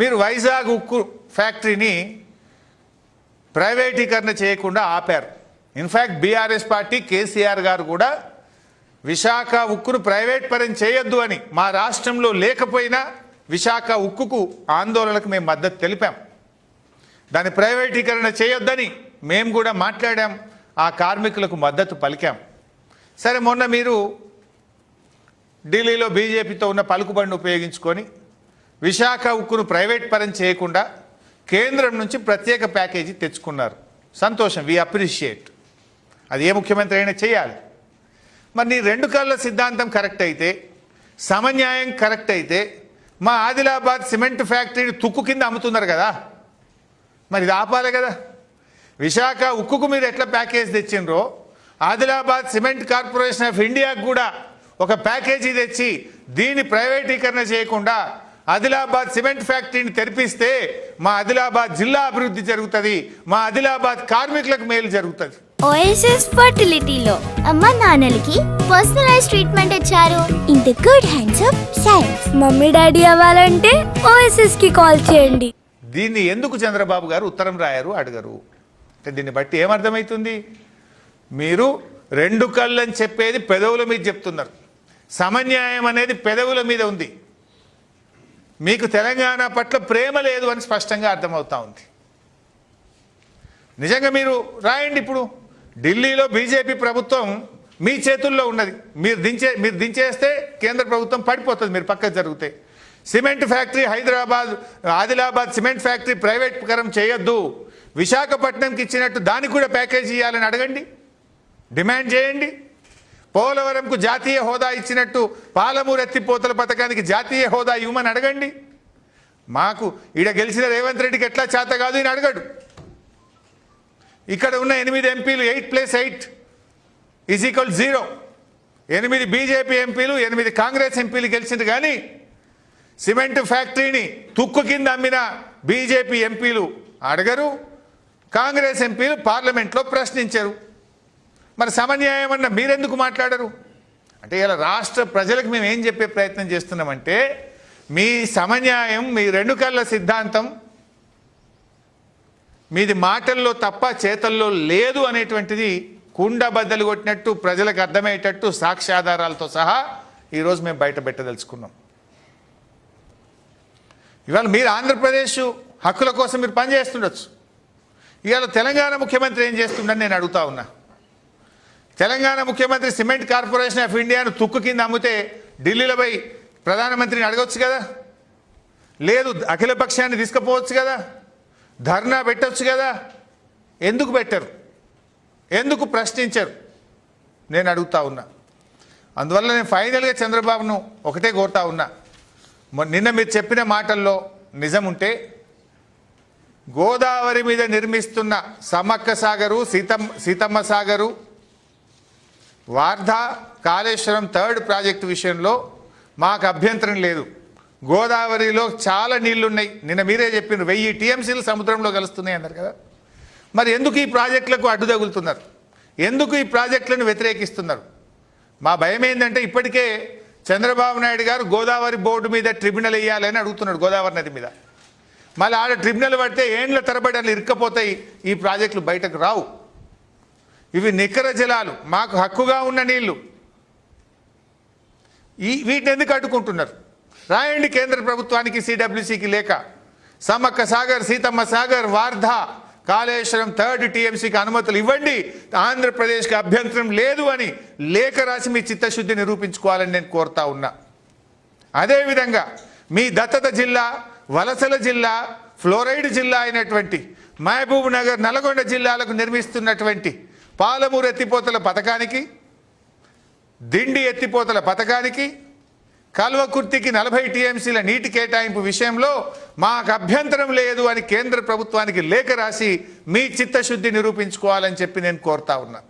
మీరు వైజాగ్ ఉక్కు ఫ్యాక్టరీని ప్రైవేటీకరణ చేయకుండా ఆపారు. ఇన్ఫ్యాక్ట్ బీఆర్ఎస్ పార్టీ కేసీఆర్ గారు కూడా విశాఖ ఉక్కును ప్రైవేట్ పరం చేయొద్దు అని మా రాష్ట్రంలో లేకపోయినా విశాఖ ఉక్కుకు ఆందోళనకు మేము మద్దతు తెలిపాం. దాని ప్రైవేటీకరణ చేయొద్దని మేము కూడా మాట్లాడాం. ఆ కార్మికులకు మద్దతు పలికాం. సరే మొన్న మీరు ఢిల్లీలో బీజేపీతో ఉన్న పలుకుబడిని ఉపయోగించుకొని విశాఖ ఉక్కును ప్రైవేట్ పరం చేయకుండా కేంద్రం నుంచి ప్రత్యేక ప్యాకేజీ తెచ్చుకున్నారు. సంతోషం వి అప్రిషియేట్ అది ఏ ముఖ్యమంత్రి అయినా చేయాలి. మరి నీ రెండు కళ్ళ సిద్ధాంతం కరెక్ట్ అయితే సమన్యాయం కరెక్ట్ అయితే మా ఆదిలాబాద్ సిమెంట్ ఫ్యాక్టరీని తుక్కు కింద అమ్ముతున్నారు కదా. మరి ఇది ఆపాలి కదా. విశాఖ ఉక్కుకు మీరు ఎట్లా ప్యాకేజ్ తెచ్చిండ్రో ఆదిలాబాద్ సిమెంట్ కార్పొరేషన్ ఆఫ్ ఇండియాకు కూడా ఒక ప్యాకేజీ తెచ్చి దీన్ని ప్రైవేటీకరణ చేయకుండా ఆదిలాబాద్ సిమెంట్ ఫ్యాక్టరీని తెరిపిస్తే మా ఆదిలాబాద్ జిల్లా అభివృద్ధి జరుగుతుంది మా ఆదిలాబాద్ కార్మికులకు మేలు జరుగుతుంది. ఓఎస్ఎస్ ఫర్టిలిటీలో అమ్మ నాన్నలకి పర్సనలైజ్ ట్రీట్మెంట్ ఇచ్చారు. In the good hands of science mummy daddy అవ్వాలంటే ఓఎస్ఎస్కి కాల్ చేయండి. దీన్ని ఎందుకు చంద్రబాబు గారు ఉత్తరం రాయరు? అడగరు. అంటే దీన్ని బట్టి ఏమర్థమవుతుంది మీరు రెండు కళ్ళని చెప్పేది పెదవుల మీద చెప్తున్నారు. సమన్యాయం అనేది పెదవుల మీద ఉంది. మీకు తెలంగాణ పట్ల ప్రేమ లేదు అని స్పష్టంగా అర్థమవుతా ఉంది. నిజంగా మీరు రాయండి ఇప్పుడు. ఢిల్లీలో బీజేపీ ప్రభుత్వం మీ చేతుల్లో ఉన్నది. మీరు దించే మీరు దించేస్తే కేంద్ర ప్రభుత్వం పడిపోతుంది మీరు పక్కకు జరిగితే. Cement factory Hyderabad Adilabad cement factory private కరం చేయొద్దు. విశాఖపట్నంకి ఇచ్చినట్టు దానికి కూడా ప్యాకేజీ ఇవ్వాలని అడగండి. డిమాండ్ చేయండి. పోలవరంకు జాతీయ హోదా ఇచ్చినట్టు పాలమూరు ఎత్తిపోతల పథకానికి జాతీయ హోదా ఇవ్వమని అడగండి. మాకు ఈడ గెలిచిన రేవంత్ రెడ్డికి ఎట్లా చేత కాదు ఈయన అడగడు. ఇక్కడ ఉన్న ఎనిమిది ఎంపీలు eight plus eight is equal zero. ఎనిమిది బీజేపీ ఎంపీలు ఎనిమిది కాంగ్రెస్ ఎంపీలు గెలిచింది కానీ సిమెంట్ ఫ్యాక్టరీని తుక్కు కింద అమ్మిన బీజేపీ ఎంపీలు అడగరు. కాంగ్రెస్ ఎంపీలు పార్లమెంట్లో ప్రశ్నించారు. మరి సమన్యాయం అన్న మీరెందుకు మాట్లాడరు? అంటే ఇలా రాష్ట్ర ప్రజలకు మేము ఏం చెప్పే ప్రయత్నం చేస్తున్నామంటే మీ సమన్యాయం మీ రెండు కళ్ళ సిద్ధాంతం మీది మాటల్లో తప్ప చేతల్లో లేదు అనేటువంటిది కుండ బద్దలు కొట్టినట్టు ప్రజలకు అర్థమయ్యేటట్టు సాక్ష్యాధారాలతో సహా ఈరోజు మేము బయట పెట్టదలుచుకున్నాం. ఇవాళ మీరు ఆంధ్రప్రదేశ్ హక్కుల కోసం మీరు పనిచేస్తుండొచ్చు. ఇవాళ తెలంగాణ ముఖ్యమంత్రి ఏం చేస్తుండని నేను అడుగుతా ఉన్నా. తెలంగాణ ముఖ్యమంత్రి సిమెంట్ కార్పొరేషన్ ఆఫ్ ఇండియాను తుక్కు కింద అమ్మితే ఢిల్లీలో పోయి ప్రధానమంత్రిని అడగొచ్చు కదా? లేదు అఖిల పక్షాన్ని తీసుకుపోవచ్చు కదా? ధర్నా పెట్టవచ్చు కదా? ఎందుకు పెట్టరు? ఎందుకు ప్రశ్నించరు? నేను అడుగుతా ఉన్నా. అందువల్ల నేను ఫైనల్గా చంద్రబాబును ఒకటే కోరుతా ఉన్నా. నిన్న మీరు చెప్పిన మాటల్లో నిజం ఉంటే గోదావరి మీద నిర్మిస్తున్న సమక్క సాగరు సీతమ్మ సీతమ్మ సాగరు వార్ధా కాళేశ్వరం థర్డ్ ప్రాజెక్టు విషయంలో మాకు అభ్యంతరం లేదు. గోదావరిలో చాలా నీళ్ళున్నాయి. నిన్న మీరే చెప్పిన వెయ్యి టీఎంసీలు సముద్రంలో కలుస్తున్నాయి అన్నారు కదా. మరి ఎందుకు ఈ ప్రాజెక్టులకు అడ్డు తగులుతున్నారు? ఎందుకు ఈ ప్రాజెక్టులను వ్యతిరేకిస్తున్నారు? మా భయం ఏంటంటే ఇప్పటికే చంద్రబాబు నాయుడు గారు గోదావరి బోర్డు మీద ట్రిబ్యునల్ వేయాలని అడుగుతున్నాడు గోదావరి నది మీద. మళ్ళీ ఆడ ట్రిబ్యునల్ పడితే ఏండ్ల తరబడి అని ఇరుక్కపోతాయి. ఈ ప్రాజెక్టులు బయటకు రావు. ఇవి నికర జలాలు మాకు హక్కుగా ఉన్న నీళ్ళు. ఈ వీటిని ఎందుకు అడ్డుకుంటున్నారు? రాయండి కేంద్ర ప్రభుత్వానికి సిడబ్ల్యూసికి లేక సమ్మక్క సాగర్ సీతమ్మ సాగర్ వార్ధా కాళేశ్వరం థర్డ్ టీఎంసీకి అనుమతులు ఇవ్వండి. ఆంధ్రప్రదేశ్కి అభ్యంతరం లేదు అని లేఖ రాసి మీ చిత్తశుద్ధి నిరూపించుకోవాలని నేను కోరుతా ఉన్నా. అదేవిధంగా మీ దత్తత జిల్లా వలసల జిల్లా ఫ్లోరైడ్ జిల్లా అయినటువంటి మహబూబ్ నగర్ నల్గొండ జిల్లాలకు నిర్మిస్తున్నటువంటి పాలమూరు ఎత్తిపోతల పథకానికి దిండి ఎత్తిపోతల పథకానికి కల్వకుర్తికి నలభై టీఎంసీల నీటి కేటాయింపు విషయంలో మాకు అభ్యంతరం లేదు అని కేంద్ర ప్రభుత్వానికి లేఖ రాసి మీ చిత్తశుద్ధి నిరూపించుకోవాలని చెప్పి నేను కోరుతా ఉన్నా.